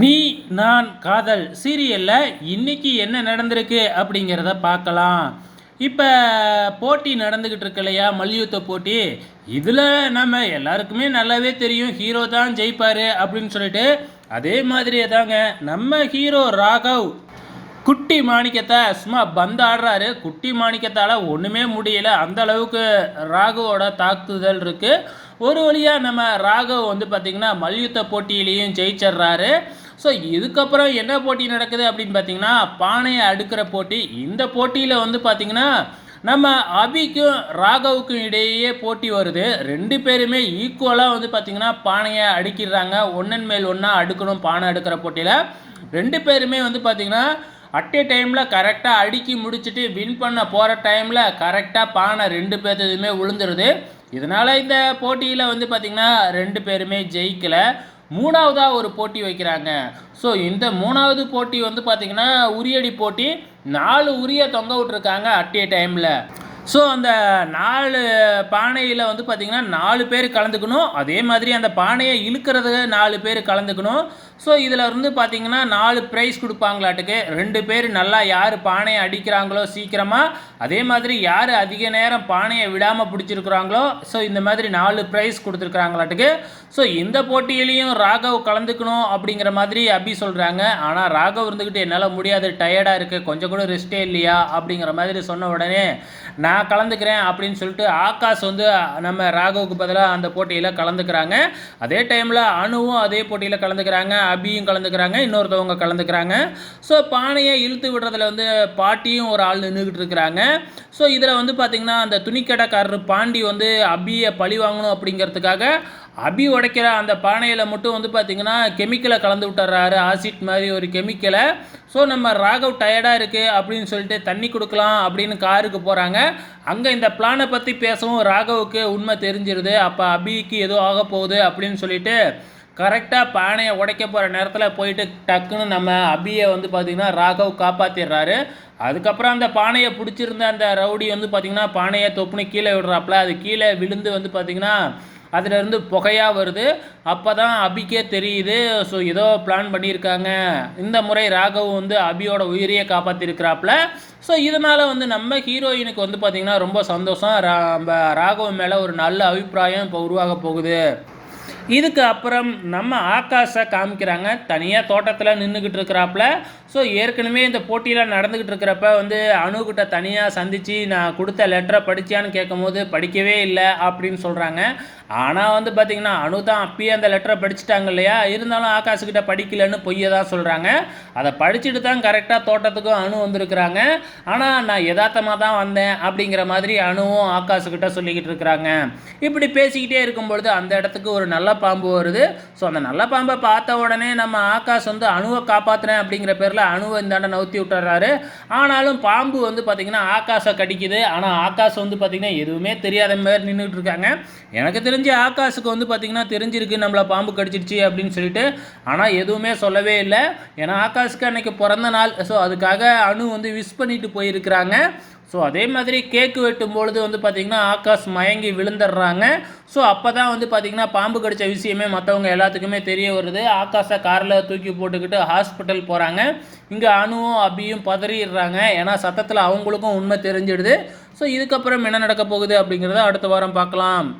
நீ நான் காதல் சீரியலில் இன்னைக்கு என்ன நடந்திருக்கு அப்படிங்கிறத பார்க்கலாம். இப்போ போட்டி நடந்துக்கிட்டு இருக்கு இல்லையா? மல்யுத்த போட்டி. இதில் நம்ம எல்லாருக்குமே நல்லாவே தெரியும் ஹீரோ தான் ஜெயிப்பார் அப்படின்னு சொல்லிட்டு. அதே மாதிரியே தாங்க நம்ம ஹீரோ ராகவ் குட்டி மாணிக்கத்தை சும்மா பந்து ஆடுறாரு. குட்டி மாணிக்கத்தால் ஒன்றுமே முடியல. அந்த அளவுக்கு ராகுவோட தாக்குதல் இருக்குது ஒரு வழியாக நம்ம ராகவ் வந்து பார்த்திங்கன்னா மல்யுத்த போட்டியிலையும் ஜெயிச்சிடுறாரு. ஸோ இதுக்கப்புறம் என்ன போட்டி நடக்குது அப்படின்னு பார்த்தீங்கன்னா பானையை அடுக்கிற போட்டி. இந்த போட்டியில் வந்து பார்த்திங்கன்னா நம்ம அபிக்கும் ராகவுக்கும் இடையே போட்டி வருது. ரெண்டு பேருமே ஈக்குவலாக வந்து பார்த்திங்கன்னா பானையை அடுக்கிடுறாங்க. ஒன்றன் மேல் ஒன்றா அடுக்கணும் பானை அடுக்கிற போட்டியில். ரெண்டு பேருமே வந்து பார்த்திங்கன்னா அட் ஏ டைமில் கரெக்டாக அடுக்கி முடிச்சுட்டு வின் பண்ண போகிற டைமில் கரெக்டாக பானை ரெண்டு பேர்த்ததுமே விழுந்துருது இதனால் இந்த போட்டியில் வந்து பார்த்திங்கன்னா ரெண்டு பேருமே ஜெயிக்கலை. மூணாவதாக ஒரு போட்டி வைக்கிறாங்க. ஸோ இந்த மூணாவது போட்டி வந்து பார்த்திங்கன்னா உரியடி போட்டி. நாலு உரிய தொங்க விட்ருக்காங்க அட் ஏ டைமில். ஸோ அந்த நாலு பானையில் வந்து பார்த்திங்கன்னா நாலு பேர் கலந்துக்கணும். அதே மாதிரி அந்த பானையை இழுக்கிறது நாலு பேர் கலந்துக்கணும். ஸோ இதில் இருந்து பார்த்திங்கன்னா நாலு ப்ரைஸ் கொடுப்பாங்களாட்டுக்கு. ரெண்டு பேர் நல்லா யார் பானையை அடிக்கிறாங்களோ சீக்கிரமாக அதே மாதிரி யார் அதிக நேரம் பானையை விடாமல் பிடிச்சிருக்கிறாங்களோ ஸோ இந்த மாதிரி நாலு ப்ரைஸ் கொடுத்துருக்குறாங்களாட்டுக்கு. ஸோ இந்த போட்டியிலையும் ராகவ் கலந்துக்கணும் அப்படிங்கிற மாதிரி அபி சொல்கிறாங்க ஆனால் ராகவ் இருந்துக்கிட்டு என்னால் முடியாது டயர்டாக இருக்குது கொஞ்சம் கூட ரெஸ்ட்டே இல்லையா அப்படிங்கிற மாதிரி சொன்ன உடனே நான் நான் கலந்துக்கிறேன் அப்படின்னு சொல்லிட்டு ஆகாஷ் வந்து நம்ம ராகவுக்கு பதிலாக அந்த போட்டியில் கலந்துக்கிறாங்க. அதே டைமில் அணுவும் அதே போட்டியில் கலந்துக்கிறாங்க அபியும் கலந்துக்கிறாங்க இன்னொருத்தவங்க கலந்துக்கிறாங்க. ஸோ பானையை இழுத்து விடுறதுல வந்து பாட்டியும் ஒரு ஆள் நின்றுக்கிட்டு இருக்கிறாங்க. ஸோ இதில் வந்து பார்த்திங்கன்னா அந்த துணிக்கடைக்காரர் பாண்டி வந்து அபியை பழி வாங்கணும் அப்படிங்கிறதுக்காக அபி உடைக்கிற அந்த பானையில் மட்டும் வந்து பார்த்திங்கன்னா கெமிக்கலை கலந்து விட்டுறாரு ஆசிட் மாதிரி ஒரு கெமிக்கலை ஸோ நம்ம ராகவ் டயர்டாக இருக்குது அப்படின்னு சொல்லிட்டு தண்ணி கொடுக்கலாம் அப்படின்னு காருக்கு போகிறாங்க அங்கே இந்த பிளானை பற்றி பேசவும் ராகவுக்கு உண்மை தெரிஞ்சிருது. அப்போ அபிக்கு ஏதோ ஆக போகுது அப்படின்னு சொல்லிட்டு கரெக்டாக பானையை உடைக்க போகிற நேரத்தில் போயிட்டு டக்குன்னு நம்ம அபியை வந்து பார்த்திங்கன்னா ராகவ் காப்பாற்றிடுறாரு அதுக்கப்புறம் அந்த பானையை பிடிச்சிருந்த அந்த ரவுடி வந்து பார்த்திங்கன்னா பானையை தொப்புனு கீழே விடுறாப்புல. அது கீழே விழுந்து வந்து பார்த்திங்கன்னா அதிலிருந்து புகையாக வருது. அப்போ தான் அபிக்கே தெரியுது. ஸோ ஏதோ பிளான் பண்ணியிருக்காங்க. இந்த முறை ராகவ் வந்து அபியோட உயிரையே காப்பாற்றிருக்கிறாப்புல ஸோ இதனால் வந்து நம்ம ஹீரோயினுக்கு வந்து பார்த்திங்கன்னா ரொம்ப சந்தோஷம். ரா நம்ம ராகவ் மேலே ஒரு நல்ல அபிப்பிராயம் இப்போ உருவாக போகுது. இதுக்கு அப்புறம் நம்ம ஆகாஷை காமிக்கிறாங்க. தனியாக தோட்டத்தில் நின்றுக்கிட்டு இருக்கிறாப்புல. ஸோ ஏற்கனவே இந்த போட்டியில் நடந்துக்கிட்டு இருக்கிறப்ப வந்து அணுகிட்ட தனியாக சந்தித்து நான் கொடுத்த லெட்டரை படித்தான்னு கேட்கும்போது படிக்கவே இல்லை அப்படின்னு சொல்கிறாங்க ஆனால் வந்து பார்த்திங்கன்னா அணு தான் அப்பயே அந்த லெட்டரை படிச்சுட்டாங்க இல்லையா? இருந்தாலும் ஆகாஷ்கிட்ட படிக்கலன்னு பொய்யை தான் சொல்கிறாங்க அதை படிச்சுட்டு தான் கரெக்டாக தோட்டத்துக்கும் அணு வந்திருக்கிறாங்க. ஆனால் நான் யதார்த்தமாக தான் வந்தேன் அப்படிங்கிற மாதிரி அணுவும் ஆகாஷ்கிட்ட சொல்லிக்கிட்டு இருக்கிறாங்க. இப்படி பேசிக்கிட்டே இருக்கும்பொழுது அந்த இடத்துக்கு ஒரு நல்ல பாம்பு வருது. ஸோ அந்த நல்ல பாம்பை பார்த்த உடனே நம்ம ஆகாஷ் வந்து அணுவை காப்பாற்றுறேன் அப்படிங்கிற பேரில் அணுவை இந்தாண்ட நவுத்தி விட்டுறாரு. ஆனாலும் பாம்பு வந்து பார்த்திங்கன்னா ஆகாஷை கடிக்குது. ஆனால் ஆகாஷ் வந்து பார்த்திங்கன்னா எதுவுமே தெரியாத மாதிரி நின்றுட்டு இருக்காங்க. எனக்கு தெரிஞ்சு ஆகாஷுக்கு வந்து பார்த்திங்கன்னா தெரிஞ்சிருக்கு நம்மளை பாம்பு கடிச்சிருச்சு அப்படின்னு சொல்லிட்டு. ஆனால் எதுவுமே சொல்லவே இல்லை. ஏன்னா ஆகாஷுக்கு அன்றைக்கி பிறந்த நாள். ஸோ அதுக்காக அணு வந்து விஷ் பண்ணிட்டு போயிருக்கிறாங்க. ஸோ அதே மாதிரி கேக்கு வெட்டும் பொழுது வந்து பார்த்திங்கன்னா ஆகாஷ் மயங்கி விழுந்துடுறாங்க. ஸோ அப்போ தான் வந்து பார்த்திங்கன்னா பாம்பு கடித்த விஷயமே மற்றவங்க எல்லாத்துக்குமே தெரிய வருது. ஆகாஷை காரில் தூக்கி போட்டுக்கிட்டு ஹாஸ்பிட்டல் போகிறாங்க இங்கே அணுவும் அபியும் பதறிடுறாங்க. ஏன்னா சத்தத்தில் அவங்களுக்கும் உண்மை தெரிஞ்சிடுது. ஸோ இதுக்கப்புறம் என்ன நடக்க போகுது அப்படிங்கிறத அடுத்த வாரம் பார்க்கலாம்.